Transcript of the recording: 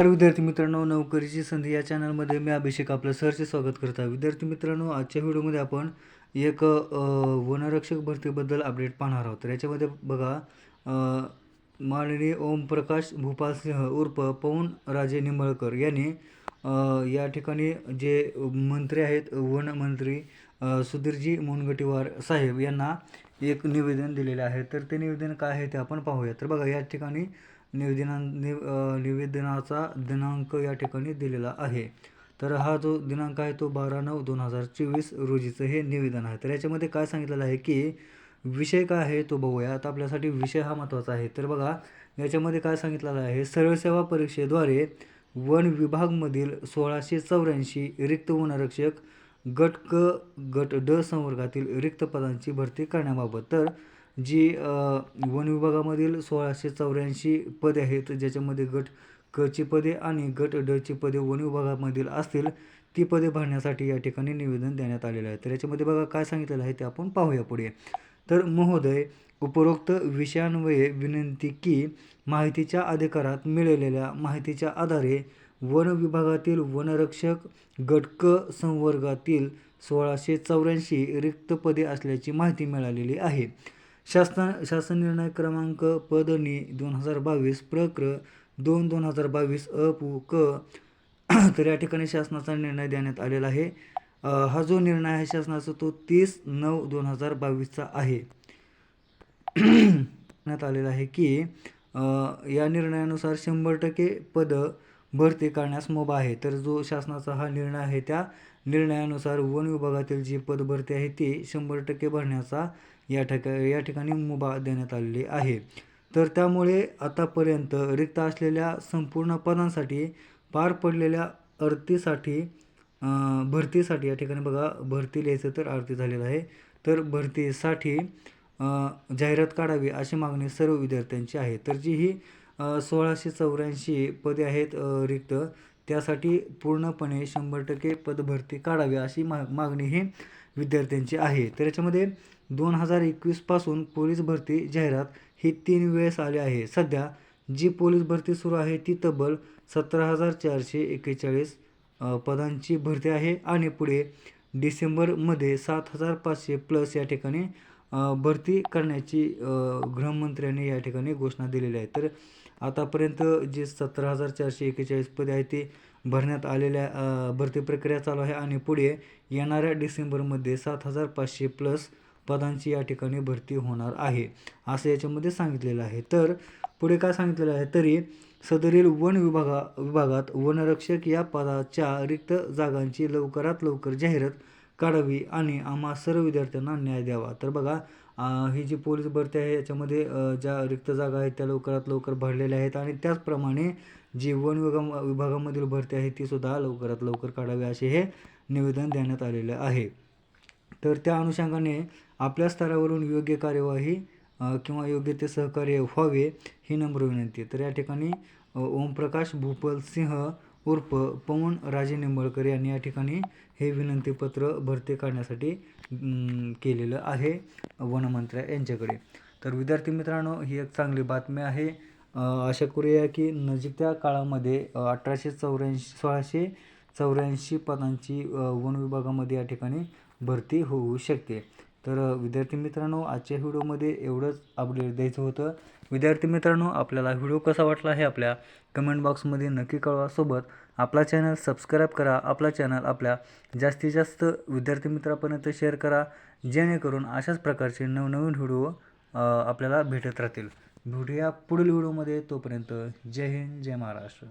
तर विद्यार्थी मित्रांनो नोकरीची संधी या चॅनलमध्ये मी अभिषेक आपलं सरचे स्वागत करत आहे. विद्यार्थी मित्रांनो आजच्या व्हिडिओमध्ये आपण एक वनरक्षक भरतीबद्दल अपडेट पाहणार आहोत. तर याच्यामध्ये बघा माननीय ओमप्रकाश भूपालसिंह उर्फ पवन राजे निंबळकर यांनी या ठिकाणी जे मंत्री आहेत वनमंत्री सुधीरजी मुनगटीवार साहेब यांना एक निवेदन दिलेले आहे. तर ते निवेदन काय आहे ते आपण पाहूया. तर बघा या ठिकाणी निवेदना नि निवेदनाचा दिनांक या ठिकाणी दिलेला आहे. तर हा जो दिनांक आहे तो बारा नऊ दोन हजार चोवीस रोजीचं हे निवेदन आहे. तर याच्यामध्ये काय सांगितलेलं आहे की विषय काय आहे तो बघूया. आता आपल्यासाठी विषय हा महत्त्वाचा आहे. तर बघा याच्यामध्ये काय सांगितलेलं आहे? सरळ सेवा परीक्षेद्वारे वन विभागमधील सोळाशे चौऱ्याऐंशी रिक्त वनरक्षक गट क गट ड संवर्गातील रिक्त पदांची भरती करण्याबाबत. तर जी वन विभागामधील सोळाशे चौऱ्याऐंशी पदे आहेत ज्याच्यामध्ये गट क ची पदे आणि गट ड ची पदे वन विभागामधील असतील ती पदे भरण्यासाठी या ठिकाणी निवेदन देण्यात आलेलं आहे. तर याच्यामध्ये बघा काय सांगितलेलं आहे ते आपण पाहूया पुढे. तर महोदय उपरोक्त विषयान्वये विनंती की माहितीच्या अधिकारात मिळालेल्या माहितीच्या आधारे वन विभागातील वनरक्षक गट क संवर्गातील सोळाशे चौऱ्याऐंशी रिक्त पदे असल्याची माहिती मिळालेली आहे. शासन शासन निर्णय क्रमांक पदनी दोन हजार बावीस प्रक्र. दोन दोन हजार बावीस अ क. तर या ठिकाणी शासनाचा निर्णय देण्यात आलेला आहे. हा जो निर्णय आहे शासनाचा तो तीस नऊ दोन हजार बावीसचा आहे. करण्यात आलेला आहे की या निर्णयानुसार शंभर टक्के पदं भरती करण्यास मोभा आहे. तर जो शासनाचा हा निर्णय आहे त्या निर्णयानुसार वन विभागातील जी पदभरती आहे ती शंभर टक्के भरण्याचा या ठिका या ठिकाणी मुभा देण्यात आलेली आहे. तर त्यामुळे आतापर्यंत रिक्त असलेल्या संपूर्ण पदांसाठी पार पडलेल्या अर्थीसाठी भरतीसाठी या ठिकाणी बघा भरती लिहायचं तर आरती झालेलं आहे. तर भरतीसाठी जाहिरात काढावी अशी मागणी सर्व विद्यार्थ्यांची आहे. तर जी ही सोळाशे चौऱ्याऐंशी पदे आहेत रिक्त त्यासाठी पूर्णपणे शंभर टक्के पदभरती काढावी अशी मा मागणी ही विद्यार्थ्यांची आहे. तर याच्यामध्ये दोन हजार एकवीसपासून पोलीस भरती जाहिरात ही तीन वेळेस आली आहे. सध्या जी पोलीस भरती सुरू आहे ती तब्बल सतरा हजार चारशे एक्केचाळीस पदांची भरती आहे. आणि पुढे डिसेंबरमध्ये सात हजार पाचशे प्लस या ठिकाणी भरती करण्याची गृहमंत्र्यांनी या ठिकाणी घोषणा दिलेली आहे. तर आतापर्यंत जे सतरा हजार चारशे एक्केचाळीस पदे आहेत ते भरण्यात आलेल्या भरती प्रक्रिया चालू आहे आणि पुढे येणाऱ्या डिसेंबरमध्ये सात हजार पाचशे प्लस पदांची या ठिकाणी भरती होणार आहे असं याच्यामध्ये सांगितलेलं आहे. तर पुढे काय सांगितलेलं आहे? तरी सदरील वन विभागा विभागात वनरक्षक या पदाच्या रिक्त जागांची लवकरात लवकर जाहिरात काढावी आणि आम्हा सर्व विद्यार्थ्यांना न्याय द्यावा. तर बघा ही जी पोलीस भरती आहे याच्यामध्ये ज्या रिक्त जागा आहेत त्या लवकरात लवकर भरलेल्या आहेत आणि त्याचप्रमाणे जी वन विभाग विभागामधील भरती आहे ती सुद्धा लवकरात लवकर काढावी असे हे निवेदन देण्यात आलेलं आहे. तर त्या अनुषंगाने आपल्या स्तरावरून योग्य कार्यवाही किंवा योग्य ते सहकार्य व्हावे ही नम्र विनंती. तर या ठिकाणी ओमप्रकाश भूपल सिंह उर्फ पवन राजे निंबाळकर यांनी या ठिकाणी हे विनंतीपत्र भरती काढण्यासाठी केलेलं आहे वनमंत्र्या यांच्याकडे. तर विद्यार्थी मित्रांनो ही एक चांगली बातमी आहे. अशा आशा करूया की नजीकच्या काळामध्ये अठराशे चौऱ्याऐंशी सोळाशे चौऱ्याऐंशी पदांची वन विभागामध्ये या ठिकाणी भरती होऊ शकते. तर विद्यार्थी मित्रांनो आजच्या व्हिडिओमध्ये एवढंच अपडेट द्यायचं होतं. विद्यार्थी मित्रांनो आपल्याला व्हिडिओ कसा वाटला हे आपल्या कमेंट बॉक्समध्ये नक्की कळवा. सोबत आपला चॅनल सबस्क्राईब करा. आपला चॅनल आपल्या जास्तीत जास्त विद्यार्थी मित्रापर्यंत शेअर करा. जेणेकरून अशाच प्रकारचे नवनवीन व्हिडिओ आपल्याला भेटत राहतील. भेटूया पुढील व्हिडिओमध्ये. तोपर्यंत जय हिंद जय महाराष्ट्र.